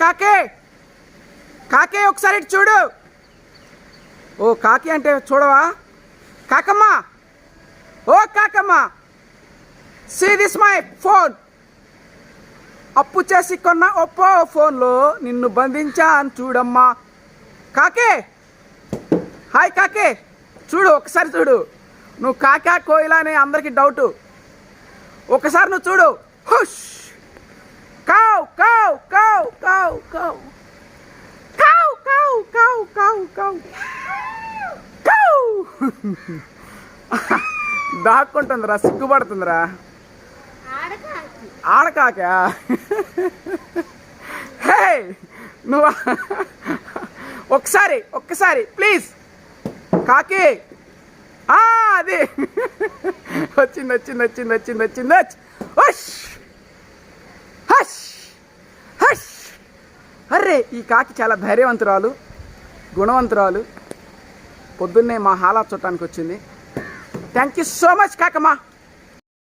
కాకే! కాకే ఒకసారి ఇటు చూడు! ఓ కాకి అంటే చూడవా? కాకమ్మ! ఓ కాకమ్మ! సీ దిస్ మై ఫోన్ అప్పు చేసి కొన్న ఒప్పో ఫోన్లో నిన్ను బంధించాను చూడమ్మా. కాకే! హాయ్ కాకే! చూడు ఒకసారి చూడు. నువ్వు కాకా కోయిలా అని అందరికీ డౌటు ఒకసారి నువ్వు చూడు. హుష్! దాక్కుంటుందిరా సిగ్గుపడుతుందిరా. ఆడకాక? హే! నువ్వు ఒకసారి ఒక్కసారి ప్లీజ్. కాకి. ఆ, అది. వచ్చింది వచ్చింది వచ్చింది వచ్చింది వచ్చింది. వచ్చి. హష్! హష్! హష్! అర్రే ఈ కాకి చాలా ధైర్యవంతురాలు. గుణవంతురాలు. పొద్దున్నే మా హాలా చుట్టానికి వచ్చింది. Thank you so much కాకమ్మా.